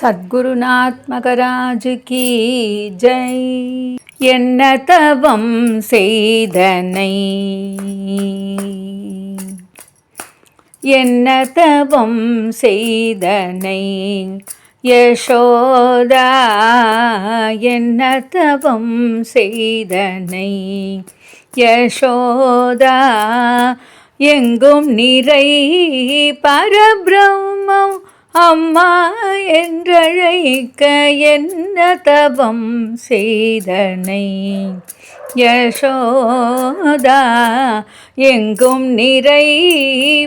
சத்குருநாத் மகராஜ் ஜெய். என்ன தவம் செய்தனை? என்ன தவம் செய்தனை? யசோதா என்ன தவம் செய்தனை? யசோதா எங்கும் நிறை பரபிரம்மம் அம்மா என்றழைக்க என்ன தவம் செய்தனை? யசோதா எங்கும் நிறை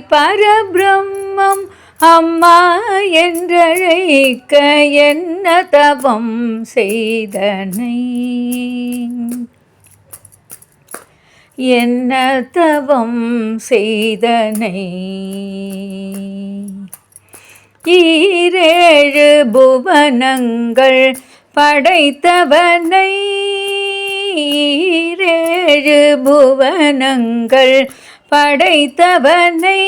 பரபிரம்மம் அம்மா என்றழைக்க என்ன தவம் செய்தனை? என்ன தவம் செய்தனை? ஈரேழு புவனங்கள் படைத்தவனை. ஈரேழு புவனங்கள் படைத்தவனை.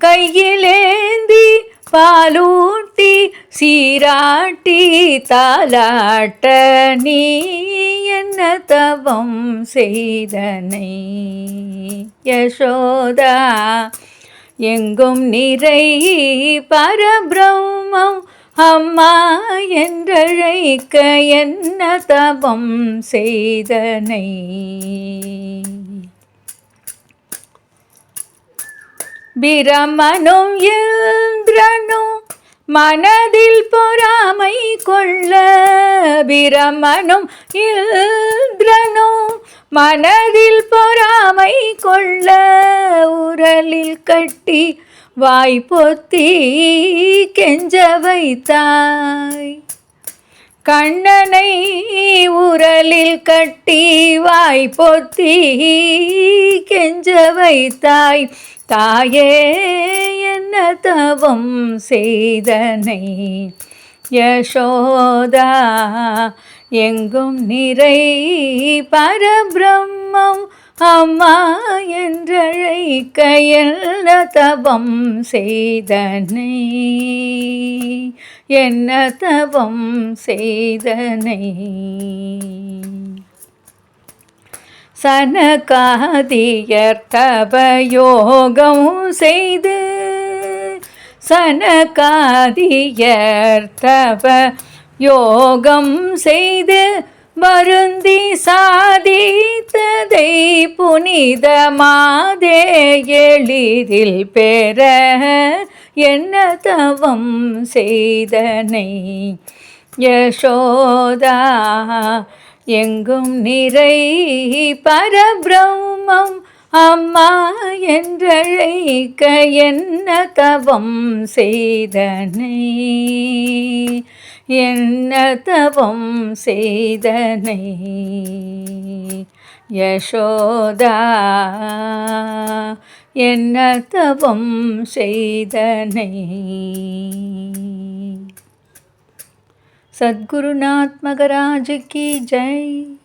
கையிலேந்தி பாலூட்டி சீராட்டி தாலாட்ட நீ என்ன தவம் செய்தனை? யசோதா எங்கும் நிறை பரபிரம்மம் அம்மா என்றழைக்க என்ன தபம் செய்தனை? பிரமனும் இந்திரனும் மனதில் பொறாமை கொள்ள பிரமனும் இந்திரனும் மனதில் பொறாமை கொள்ள உரலில் கட்டி வாய்ப்பொத்தி கெஞ்ச வைத்தாய். கண்ணனை உரலில் கட்டி வாய் பொத்தி கெஞ்ச வைத்தாய். தாயே தவம் செய்தனை. யசோதா எங்கும் நிறை பரபிரம்மம் அம்மா என்றழைக்க என்ன தவம் செய்தனை. என்ன தவம் செய்தனை. சனகாதியர் தபயோகம் செய்து சனகாதியர் தப யோகம் செய்து வருந்தி சாதித்ததை புனிதமாதே எளிதில் பெற என்ன தவம் செய்தனை? யசோதா எங்கும் நிறை பரபிரம்மம் அம்மா என்றழைக்க என்ன தவம் செய்தனை? என்ன தவம் செய்தனை? யசோதா என்ன தவம் செய்தனை? சத்குருநாத் மகராஜ் கி ஜெய்.